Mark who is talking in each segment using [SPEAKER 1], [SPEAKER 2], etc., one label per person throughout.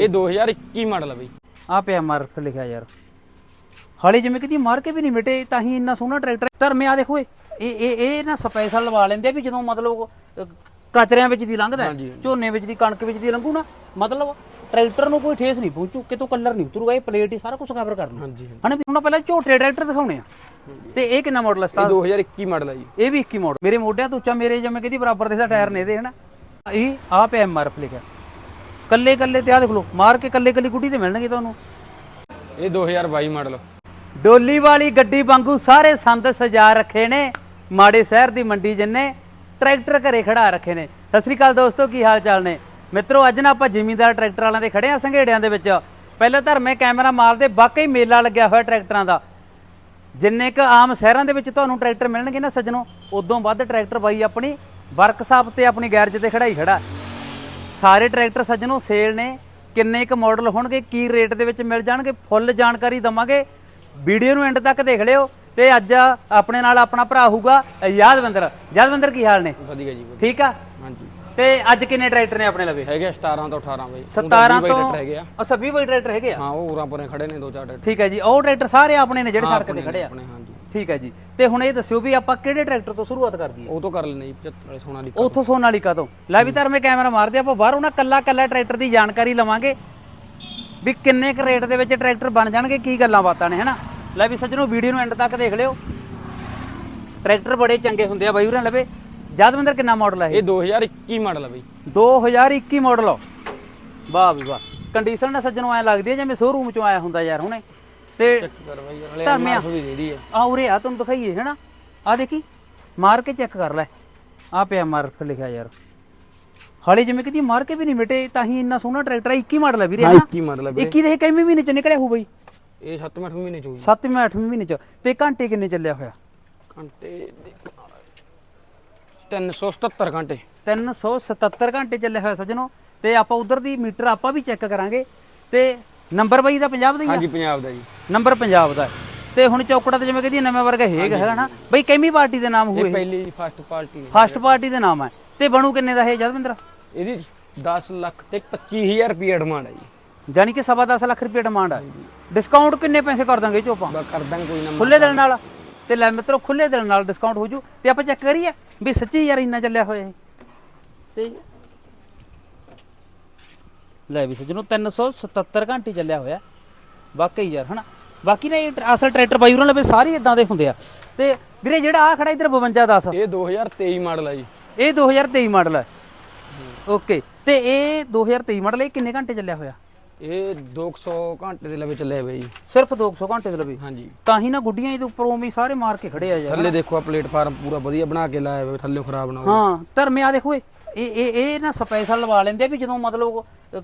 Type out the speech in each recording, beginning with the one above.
[SPEAKER 1] ਇਹ 2021 ਮਾਡਲ ਆ ਬਈ।
[SPEAKER 2] ਆ ਪਿਆ ਮਾਰਕ ਲਿਖਿਆ ਯਾਰ। ਹਾਲੇ ਜਿਵੇਂ ਕਿਤੇ ਮਾਰ ਕੇ ਵੀ ਨਹੀਂ ਮਿਟੇ ਤਾਂ ਹੀ ਇੰਨਾ ਸੋਹਣਾ ਟਰੈਕਟਰ ਧਰਮੇ ਆ ਦੇਖੋ ਇਹ ਇਹ ਇਹ ਇਹ ਨਾ ਸਪੈਸ਼ਲ ਲਵਾ ਲੈਂਦੇ ਆ ਵੀ ਜਦੋਂ ਮਤਲਬ ਅਹ, ਕਚਰਿਆਂ ਵਿੱਚ ਦੀ ਲੰਘਦਾ ਹੈ,
[SPEAKER 1] ਹਾਂਜੀ,
[SPEAKER 2] ਝੋਨੇ ਵਿੱਚ ਦੀ ਕਣਕ ਵਿੱਚ ਦੀ ਲੰਘੂ ਨਾ ਮਤਲਬ ਟਰੈਕਟਰ ਨੂੰ ਕੋਈ ਠੇਸ ਨਹੀਂ ਪਹੁੰਚੂ ਕਿਤੋਂ ਕਲਰ ਨਹੀਂ ਉਤਰੂਗਾ ਇਹ ਪਲੇਟ ਹੀ ਸਾਰਾ ਕੁਝ ਕਵਰ ਕਰ ਲੂ
[SPEAKER 1] ਹਾਂਜੀ।
[SPEAKER 2] ਹਣਾ ਵੀ ਹੁਣ ਪਹਿਲਾਂ ਝੋਟੇ ਟਰੈਕਟਰ ਦਿਖਾਉਣੇ ਆ। ਤੇ ਇਹ ਕਿੰਨਾ ਮਾਡਲ ਹੈ
[SPEAKER 1] ਇਹ 2021 ਮਾਡਲ ਆ ਜੀ।
[SPEAKER 2] ਇਹ ਵੀ 21 ਮਾਡਲ ਮੇਰੇ ਮੋਢਿਆਂ ਤੋਂ ਉੱਚਾ ਮੇਰੇ ਜਿਵੇਂ ਕਿਹਦੀ ਬਰਾਬਰ ਦੇ ਸਾ ਟਾਇਰ ਨੇ ਇਹਦੇ ਹਨਾ। ਇਹ ਆ ਪਿਆ ਐਮਆਰਐਫ ਲਿਖਿਆ। ਕੱਲੇ ਕੱਲੇ ਤੇ ਆ ਦੇਖ ਲਓ ਮਾਰ ਕੇ ਕੱਲੇ ਕੱਲੇ ਗੁੱਡੀ ਤੇ ਮਿਲਣਗੇ ਤੁਹਾਨੂੰ।
[SPEAKER 1] ਇਹ 2022 ਮਾਡਲ।
[SPEAKER 2] ਡੋਲੀ ਵਾਲੀ ਗੱਡੀ ਵਾਂਗੂ ਸਾਰੇ ਸੰਦ ਸਜਾ ਰੱਖੇ ਨੇ ਮਾੜੇ ਸ਼ਹਿਰ ਦੀ ਮੰਡੀ ਜਿੰਨੇ ਟਰੈਕਟਰ ਘਰੇ ਖੜਾ ਰੱਖੇ ਨੇ। ਸਤਿ ਸ੍ਰੀ ਅਕਾਲ ਦੋਸਤੋ ਕੀ ਹਾਲ ਚਾਲ ਨੇ? ਮਿੱਤਰੋ ਅੱਜ ਨਾ ਆਪਾਂ ਜ਼ਿਮੀਂਦਾਰ ਟਰੈਕਟਰ ਵਾਲਿਆਂ ਦੇ ਖੜੇ ਆ ਸੰਘੇੜਿਆਂ ਦੇ ਵਿੱਚ। ਪਹਿਲਾਂ ਧਰਮੇ ਕੈਮਰਾ ਮਾਰਦੇ ਵਾਕਈ ਮੇਲਾ ਲੱਗਿਆ ਹੋਇਆ ਟਰੈਕਟਰਾਂ ਦਾ। ਜਿੰਨੇ ਕ ਆਮ ਸ਼ਹਿਰਾਂ ਦੇ ਵਿੱਚ ਤੁਹਾਨੂੰ ਟਰੈਕਟਰ ਮਿਲਣਗੇ ਨਾ ਸੱਜਣੋ ਉਦੋਂ ਵੱਧ ਟਰੈਕਟਰ ਬਾਈ ਆਪਣੀ ਵਰਕਸ਼ਾਪ ਤੇ ਆਪਣੀ ਗੈਰਜ ਤੇ ਖੜਾਈ ਖੜਾ। ਸਾਰੇ ਟਰੈਕਟਰ ਸੱਜਣੋ ਸੇਲ ਨੇ। ਕਿੰਨੇ ਕ ਮਾਡਲ ਹੋਣਗੇ ਕੀ ਰੇਟ ਦੇ ਵਿੱਚ ਮਿਲ ਜਾਣਗੇ ਫੁੱਲ ਜਾਣਕਾਰੀ ਦਵਾਂਗੇ। ਵੀਡੀਓ ਨੂੰ ਐਂਡ ਤੱਕ ਦੇਖ ਲਿਓ ਤੇ ਅੱਜ ਆਪਣੇ ਨਾਲ ਆਪਣਾ ਭਰਾ ਹੋਊਗਾ ਯਾਦਵਿੰਦਰ। ਯਾਦਵਿੰਦਰ ਕੀ ਹਾਲ ਨੇ?
[SPEAKER 1] ਵਧੀਆ ਜੀ
[SPEAKER 2] ਠੀਕ ਆ?
[SPEAKER 1] ਹਾਂਜੀ।
[SPEAKER 2] ਤੇ ਅੱਜ ਕਿੰਨੇ ਟਰੈਕਟਰ ਨੇ ਆਪਣੇ ਲਵੇ?
[SPEAKER 1] ਹੈਗੇ 17 ਤੋਂ 18 ਬਈ।
[SPEAKER 2] 17 ਤੋਂ
[SPEAKER 1] ਹੈਗੇ ਆ।
[SPEAKER 2] ਅੱਛਾ 20 ਬਾਈ ਟਰੈਕਟਰ ਹੈਗੇ ਆ?
[SPEAKER 1] ਹਾਂ ਉਹ ਉਰਾਂ ਪਰੇ ਖੜੇ ਨੇ ਦੋ ਚਾਰ ਟਰੈਕਟਰ।
[SPEAKER 2] ਠੀਕ ਹੈ ਜੀ ਉਹ ਟਰੈਕਟਰ ਸਾਰੇ ਆਪਣੇ ਨੇ ਜਿਹੜੇ ਸੜਕ ਤੇ ਖੜੇ ਆ।
[SPEAKER 1] ਆਪਣੇ ਹਾਂਜੀ।
[SPEAKER 2] ਠੀਕ ਹੈ ਜੀ। ਤੇ ਹੁਣ ਇਹ ਦੱਸਿਓ ਵੀ ਆਪਾਂ ਕਿਹੜੇ ਟਰੈਕਟਰ ਤੋਂ ਸ਼ੁਰੂਆਤ ਕਰ ਦਈਏ?
[SPEAKER 1] ਉਹ ਤੋਂ ਕਰ ਲੈਣੇ ਜੀ 75 ਵਾਲੇ ਸੋਨਾ ਦੀ
[SPEAKER 2] ਉਥੋਂ ਸੋਨਾਲੀਕਾ ਤੋਂ ਲੈ ਵੀ ਧਰਮੇ ਕੈਮਰਾ ਮਾਰਦੇ ਆਪਾਂ ਬਾਹਰੋਂ ਨਾ ਕੱਲਾ ਕੱਲਾ ਟਰੈਕਟਰ ਦੀ ਜਾਣਕਾਰੀ ਲਵਾਂਗੇ ਵੀ ਕਿੰਨੇ ਕੁ ਰੇਟ ਦੇ ਵਿੱਚ ਟਰੈਕਟਰ ਬਣ ਜਾਣਗੇ ਕੀ ਗੱਲਾਂ ਬਾਤਾਂ ਨੇ ਹਨਾ? ਲੈ ਵੀ ਸੱਜਣੋ ਵੀਡੀਓ ਨੂੰ ਐਂਡ ਤੱਕ ਦੇਖ ਲਿਓ। ਟਰੈਕਟਰ ਬੜੇ ਚੰਗੇ ਹੁੰਦੇ ਆ ਬਾਈ ਉਰਾਂ ਲਵੇ। ਜਦਵਿੰਦਰ ਕਿੰਨਾ ਮਾਡਲ ਹੈ ਇਹ?
[SPEAKER 1] ਇਹ 2021 ਮਾਡਲ ਆ ਬਈ।
[SPEAKER 2] 2021 ਮਾਡਲ ਵਾਹ ਵੀ ਵਾਹ। ਕੰਡੀਸ਼ਨ ਨਾ ਸੱਜਣੋਂ ਐ ਲੱਗਦੀ ਹੈ ਜਿਵੇਂ ਸ਼ੋਰੂਮ ਚੋਂ ਆਇਆ ਹੁੰਦਾ ਯਾਰ ਹੁਣੇ। ਤੇ
[SPEAKER 1] ਚੈੱਕ ਕਰ ਬਈ ਹਲੇ
[SPEAKER 2] ਧਰਮਿਆ।
[SPEAKER 1] ਐਮਆਰਐਫ ਵੀ ਦੇ
[SPEAKER 2] ਆ। ਉਰੇ ਆ ਤੁਹਾਨੂੰ ਦਿਖਾਈਏ ਹੈਨਾ? ਆ ਦੇਖੀ ਮਾਰ ਕੇ ਚੈੱਕ ਕਰ ਲੈ। ਆ ਪਿਆ ਮਾਰਕ ਲਿਖਿਆ ਯਾਰ। ਹਾਲੇ ਜਿਵੇਂ ਕਿਤੇ ਮਾਰ ਕੇ ਵੀ ਨਹੀਂ ਮਿਟੇ ਤਾਂ ਹੀ ਇੰਨਾ ਸੋਹਣਾ ਟਰੈਕਟਰ 21 ਮਾਡਲ ਹੈ ਵੀਰੇ
[SPEAKER 1] ਹਾਂ
[SPEAKER 2] ਹਨਾ?
[SPEAKER 1] 21 ਮਾਡਲ ਆ ਬਈ
[SPEAKER 2] 21 ਦੇ ਕਿੰਨੇ ਮਹੀਨੇ ਚ ਨਿਕਲਿਆ ਹੋਊ ਬਈ?
[SPEAKER 1] ਇਹ 7 8 ਮਹੀਨੇ ਚ ਹੋਈ
[SPEAKER 2] 7ਵੇਂ 8ਵੇਂ ਮਹੀਨੇ ਚ। ਤੇ ਘੰਟੇ ਕਿੰਨੇ ਚੱਲਿਆ ਹੋਇਆ?
[SPEAKER 1] ਘੰਟੇ ਵਾਲੇ। 377 ਘੰਟੇ।
[SPEAKER 2] 377 ਘੰਟੇ ਚੱਲਿਆ ਹੋਇਆ ਸੱਜਣੋ। ਤੇ ਆਪਾਂ ਉਧਰ ਦੀ ਮੀਟਰ ਆਪਾਂ ਵੀ ਚੈੱਕ ਕਰਾਂਗੇ। ਤੇ ਨੰਬਰ ਬਈ ਦਾ ਪੰਜਾਬ ਦਾ ਹੀ ਆ?
[SPEAKER 1] ਹਾਂਜੀ ਪੰਜਾਬ ਦਾ ਜੀ।
[SPEAKER 2] ਨੰਬਰ ਪੰਜਾਬ ਦਾ ਹੈ। ਤੇ ਹੁਣ ਚੌਕੜਾ ਤੇ ਜਿਵੇਂ ਕਹਿੰਦੀ ਨਵੇਂ ਵਰਗਾ ਹੈਗਾ ਹੈਗਾ ਨਾ ਬਈ ਕਿੰਨੀ ਪਾਰਟੀ ਦੇ ਨਾਮ ਹੋਏ
[SPEAKER 1] ਇਹ। ਪਹਿਲੀ ਫਸਟ ਪਾਰਟੀ
[SPEAKER 2] ਫਸਟ ਪਾਰਟੀ ਦੇ ਨਾਮ ਹੈ। ਤੇ ਬਣੂ ਕਿੰਨੇ ਦਾ ਇਹ ਜਦਵਿੰਦਰ
[SPEAKER 1] ਇਹਦੀ 10 ਲੱਖ ਤੇ 25000 ਰੁਪਏ ਡਿਮਾਂਡ ਹੈ ਜੀ।
[SPEAKER 2] ਜਾਨੀ ਕਿ ਸਵਾ ਦਸ ਲੱਖ ਰੁਪਏ ਡਿਮਾਂਡ ਹੈ। ਡਿਸਕਾਊਂਟ ਕਿੰਨੇ ਪੈਸੇ ਕਰ ਦਾਂਗੇ ਚੋਪਾਂ
[SPEAKER 1] ਬਸ ਕਰ ਦਾਂਗੇ ਕੋਈ ਨਾ।
[SPEAKER 2] ਖੁੱਲੇ ਦਿਲ ਨਾਲ। ਤੇ ਲੈ ਮਿੱਤਰੋ ਖੁੱਲੇ ਦਿਲ ਨਾਲ ਡਿਸਕਾਊਂਟ ਹੋ ਜੂ। ਤੇ ਆਪਾਂ ਚੈੱਕ ਕਰੀਏ ਵੀ ਸੱਚੀ ਯਾਰ ਇੰਨਾ ਚੱਲਿਆ ਹੋਇਆ ਇਹ। ਤੇ ਲੈ ਵੀ ਸੱਜਣੋ 377 ਘੰਟੇ ਚੱਲਿਆ ਹੋਇਆ। ਵਾਕਈ ਯਾਰ ਹਨਾ? ਬਾਕੀ ਨਾ ਇਹ ਟਰ- ਅਸਲ ਟਰੈਕਟਰ ਬਾਈ ਉਹਨਾਂ ਲਵੇ ਸਾਰੇ ਇਦਾਂ ਦੇ ਹੁੰਦੇ ਆ। ਤੇ ਵੀਰੇ ਜਿਹੜਾ ਆ ਖੜਾ ਇਧਰ 52 10
[SPEAKER 1] ਇਹ 2023 ਮਾਡਲ ਹੈ ਜੀ।
[SPEAKER 2] ਇਹ 2023 ਮਾਡਲ ਹੈ ਓਕੇ ਤੇ ਇਹ 2023 ਮਾਡਲ ਇਹ ਕਿੰਨੇ ਘੰਟੇ ਚੱਲਿਆ ਹੋਇਆ?
[SPEAKER 1] ਇਹ 200 ਘੰਟੇ ਦੇ ਲਵੇ ਚੱਲਿਆ ਬਈ।
[SPEAKER 2] ਸਿਰਫ 200 ਘੰਟੇ ਦੇ ਲਵੇ?
[SPEAKER 1] ਹਾਂਜੀ।
[SPEAKER 2] ਤਾਂ ਹੀ ਨਾ ਗੁੱਡੀਆਂ ਇਹਦੇ ਉੱਪਰੋਂ ਵੀ ਸਾਰੇ ਮਾਰ ਕੇ ਖੜੇ ਆ ਯਾਰ
[SPEAKER 1] ਥੱਲੇ ਦੇਖੋ ਆ ਪਲੇਟਫਾਰਮ ਪੂਰਾ ਵਧੀਆ ਬਣਾ ਕੇ ਲਾਇਆ ਹੋਇਆ ਥੱਲੇ ਖਰਾਬ ਨਾ ਹੋਵੇ।
[SPEAKER 2] ਹਾਂ ਧਰਮੇ ਆ ਦੇਖੋ ਇਹ। ਇਹ ਇਹ ਇਹ ਨਾ ਸਪੈਸ਼ਲ ਲਵਾ ਲੈਂਦੇ ਆ ਵੀ ਜਦੋਂ ਮਤਲਬ ਅਹ,